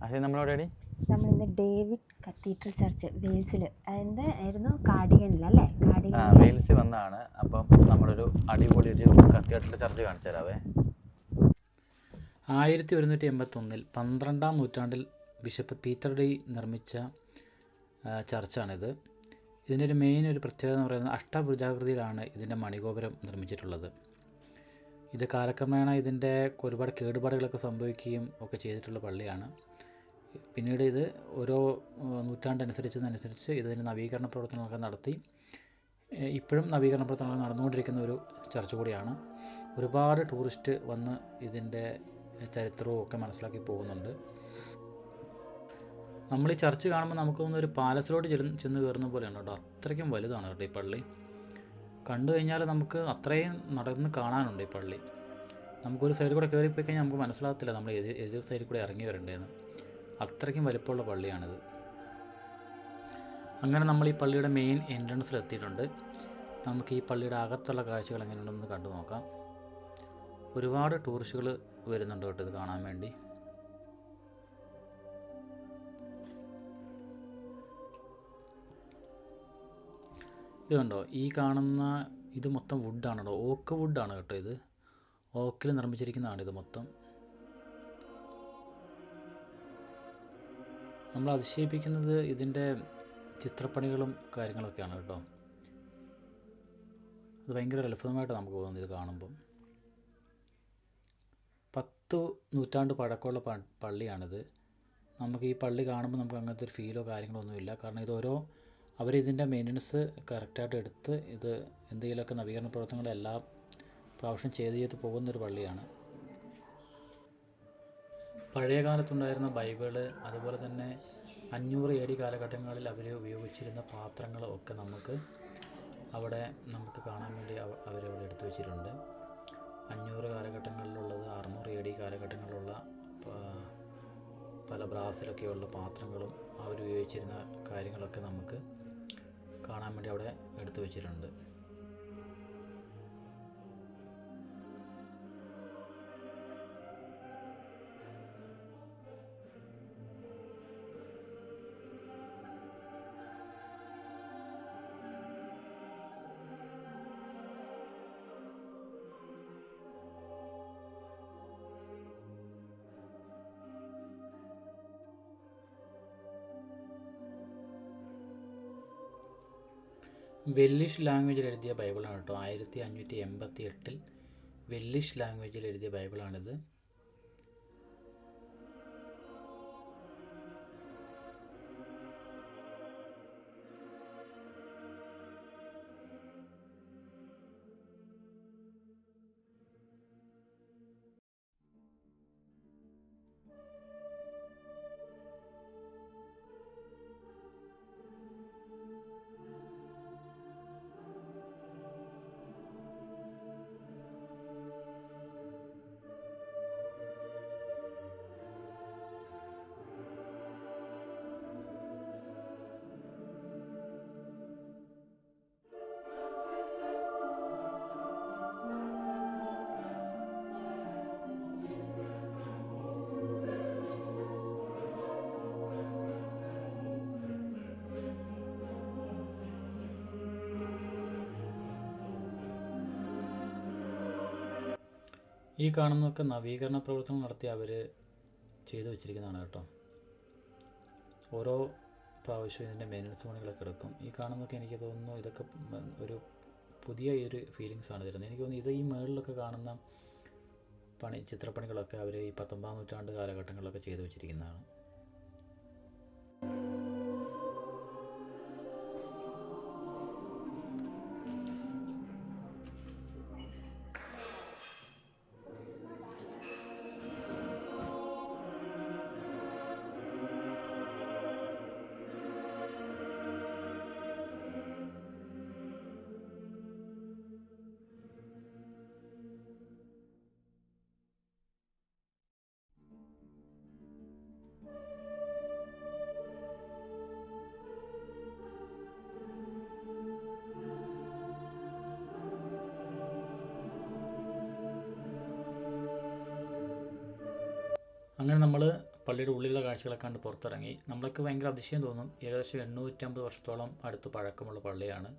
പക്ഷേ നമ്മൾ നമ്മളിന്ന് ഡേവിഡ് കത്തീഡ്രൽ ചർച്ച് വെയിൽസിൽ എന്താ ആയിരുന്നു? കാർഡിഗനിൽ അല്ലേ? ആ കാർഡിഗൻ വെയിൽസിൽ വന്നാണ്. അപ്പം നമ്മളൊരു അടിപൊളി ഒരു കത്തീഡ്രൽ ചർച്ച് കാണിച്ചു തരാവേ ആയിരത്തി ഒരുന്നൂറ്റി എൺപത്തൊന്നിൽ പന്ത്രണ്ടാം നൂറ്റാണ്ടിൽ ബിഷപ്പ് പീറ്റർ ഡി നിർമ്മിച്ച ചർച്ചാണിത്. ഇതിന്റെ ഒരു മെയിൻ ഒരു പ്രത്യേകത എന്ന് പറയുന്നത് അഷ്ടഭുജാകൃതിയിലാണ് ഇതിന്റെ മണിഗോപുരം നിർമ്മിച്ചിട്ടുള്ളത്. ഇത് കാലക്രമേണ ഇതിന്റെ ഒരുപാട് കേടുപാടുകളൊക്കെ സംഭവിക്കുകയും ഒക്കെ ചെയ്തിട്ടുള്ള പള്ളിയാണ്. പിന്നീട് ഇത് ഓരോ നൂറ്റാണ്ടനുസരിച്ചതിനനുസരിച്ച് ഇതിന് നവീകരണ പ്രവർത്തനങ്ങളൊക്കെ നടത്തി. ഇപ്പോഴും നവീകരണ പ്രവർത്തനങ്ങൾ നടന്നുകൊണ്ടിരിക്കുന്ന ഒരു ചർച്ച കൂടിയാണ്. ഒരുപാട് ടൂറിസ്റ്റ് വന്ന് ഇതിന്റെ ചരിത്രവും ഒക്കെ മനസ്സിലാക്കി പോകുന്നുണ്ട്. നമ്മൾ ഈ ചർച്ച് കാണുമ്പോൾ നമുക്ക് തോന്നുന്ന ഒരു പാലസിലോട്ട് ചെന്ന് ചെന്ന് കയറുന്ന പോലെയാണ് കേട്ടോ. അത്രയ്ക്കും വലുതാണ് കേട്ടോ ഈ പള്ളി. കണ്ടു കഴിഞ്ഞാൽ നമുക്ക് അത്രയും നടന്ന് കാണാനുണ്ട് ഈ പള്ളി. നമുക്കൊരു സൈഡിൽ കൂടെ കയറിപ്പോയി കഴിഞ്ഞാൽ നമുക്ക് മനസ്സിലാകത്തില്ല നമ്മൾ ഏത് ഏത് സൈഡിൽ കൂടെ ഇറങ്ങി വരേണ്ടതെന്ന്. അത്രയ്ക്കും വലിപ്പമുള്ള പള്ളിയാണിത്. അങ്ങനെ നമ്മൾ ഈ പള്ളിയുടെ മെയിൻ എൻട്രൻസിൽ എത്തിയിട്ടുണ്ട്. നമുക്ക് ഈ പള്ളിയുടെ അകത്തുള്ള കാഴ്ചകൾ എങ്ങനെയുണ്ടെന്ന് കണ്ടു നോക്കാം. ഒരുപാട് ടൂറിസ്റ്റുകൾ വരുന്നുണ്ട് കേട്ടോ ഇത് കാണാൻ വേണ്ടി. ഇത് കണ്ടോ? ഈ കാണുന്ന ഇത് മൊത്തം വുഡാണ് കേട്ടോ ഓക്ക് വുഡാണ് കേട്ടോ ഇത്. ഓക്കിൽ നിർമ്മിച്ചിരിക്കുന്നതാണ് ഇത് മൊത്തം. നമ്മൾ അതിശയിപ്പിക്കുന്നത് ഇതിന്റെ ചിത്രപ്പണികളും കാര്യങ്ങളൊക്കെയാണ് കേട്ടോ. അത് ഭയങ്കര അത്ഭുതമായിട്ട് നമുക്ക് തോന്നുന്നു ഇത് കാണുമ്പം. പത്ത് നൂറ്റാണ്ട് പഴക്കമുള്ള പള്ളിയാണിത്. നമുക്ക് ഈ പള്ളി കാണുമ്പോൾ നമുക്ക് അങ്ങനത്തെ ഒരു ഫീലോ കാര്യങ്ങളോ ഒന്നുമില്ല കാരണം ഇത് ഓരോ അവരിതിന്റെ മെയിന്റനൻസ് കറക്റ്റായിട്ട് എടുത്ത് ഇത് എന്തെങ്കിലുമൊക്കെ നവീകരണ പ്രവർത്തനങ്ങളെല്ലാം പ്രാവശ്യം ചെയ്ത് ചെയ്ത് പോകുന്നൊരു പള്ളിയാണ്. പഴയ കാലത്തുണ്ടായിരുന്ന ബൈബിൾ അതുപോലെ തന്നെ അഞ്ഞൂറ് എ ഡി കാലഘട്ടങ്ങളിൽ അവർ ഉപയോഗിച്ചിരുന്ന പാത്രങ്ങൾ ഒക്കെ നമുക്ക് അവിടെ നമുക്ക് കാണാൻ വേണ്ടി അവർ അവരവിടെ എടുത്തു വെച്ചിട്ടുണ്ട്. അഞ്ഞൂറ് കാലഘട്ടങ്ങളിലുള്ളത് അറുന്നൂറ് എ ഡി കാലഘട്ടങ്ങളിലുള്ള പല ബ്രാസിലൊക്കെയുള്ള പാത്രങ്ങളും അവരുപയോഗിച്ചിരുന്ന കാര്യങ്ങളൊക്കെ നമുക്ക് കാണാൻ വേണ്ടി അവിടെ എടുത്തു വെച്ചിട്ടുണ്ട്. വെല്ലിഷ് ലാംഗ്വേജിൽ എഴുതിയ ബൈബിളാണ് കേട്ടോ. ആയിരത്തി അഞ്ഞൂറ്റി എൺപത്തി എട്ടിൽ വെല്ലിഷ് ലാംഗ്വേജിൽ എഴുതിയ ബൈബിളാണിത്. ഈ കാണുന്നതൊക്കെ നവീകരണ പ്രവർത്തനം നടത്തി അവർ ചെയ്തു വെച്ചിരിക്കുന്നതാണ് കേട്ടോ. ഓരോ പ്രാവശ്യവും ഇതിന്റെ മെയിന്റനൻസ് പണികളൊക്കെ എടുക്കും ഈ കാണുന്നതൊക്കെ എനിക്ക് തോന്നുന്നു ഇതൊക്കെ ഒരു പുതിയ ഒരു ഫീലിങ്സ് ആണ് തരുന്നത്. എനിക്ക് തോന്നുന്നു ഇത് ഈ മേളിലൊക്കെ കാണുന്ന പണി ചിത്രപ്പണികളൊക്കെ അവർ ഈ പത്തൊമ്പതാം നൂറ്റാണ്ട് കാലഘട്ടങ്ങളിലൊക്കെ ചെയ്തു വെച്ചിരിക്കുന്നതാണ്. അങ്ങനെ നമ്മൾ പള്ളിയുടെ ഉള്ളിലുള്ള കാഴ്ചകളൊക്കെ കണ്ട് പുറത്തിറങ്ങി. നമ്മളൊക്കെ ഭയങ്കര അതിശയം തോന്നും. ഏകദേശം എണ്ണൂറ്റമ്പത് വർഷത്തോളം അടുത്ത് പഴക്കമുള്ള പള്ളിയാണ്.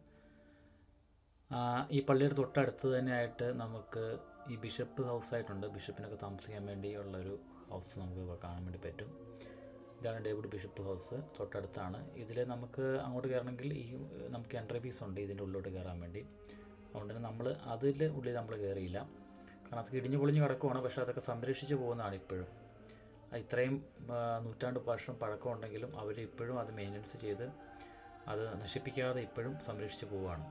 ഈ പള്ളിയുടെ തൊട്ടടുത്ത് തന്നെയായിട്ട് നമുക്ക് ഈ ബിഷപ്പ് ഹൗസ് ആയിട്ടുണ്ട്. ബിഷപ്പിനൊക്കെ താമസിക്കാൻ വേണ്ടിയുള്ളൊരു ഹൗസ് നമുക്ക് കാണാൻ വേണ്ടി പറ്റും. ഇതാണ് ഡേവിഡ് ബിഷപ്പ് ഹൗസ് തൊട്ടടുത്താണ്. ഇതിൽ നമുക്ക് അങ്ങോട്ട് കയറണമെങ്കിൽ ഈ നമുക്ക് എൻട്രി ഫീസ് ഉണ്ട് ഇതിന്റെ ഉള്ളിലോട്ട് കയറാൻ വേണ്ടി. അതുകൊണ്ട് തന്നെ നമ്മൾ അതിൽ ഉള്ളിൽ നമ്മൾ കയറിയില്ല. കാരണം അതൊക്കെ ഇടിഞ്ഞു പൊളിഞ്ഞ് കിടക്കുവാണ്. പക്ഷേ അതൊക്കെ സംരക്ഷിച്ച് പോകുന്നതാണ് ഇപ്പോഴും. ഇത്രയും നൂറ്റാണ്ട് വർഷം പഴക്കമുണ്ടെങ്കിലും അവർ ഇപ്പോഴും അത് മെയിന്റനൻസ് ചെയ്ത് അത് നശിപ്പിക്കാതെ ഇപ്പോഴും സംരക്ഷിച്ച് പോവുകയാണ്.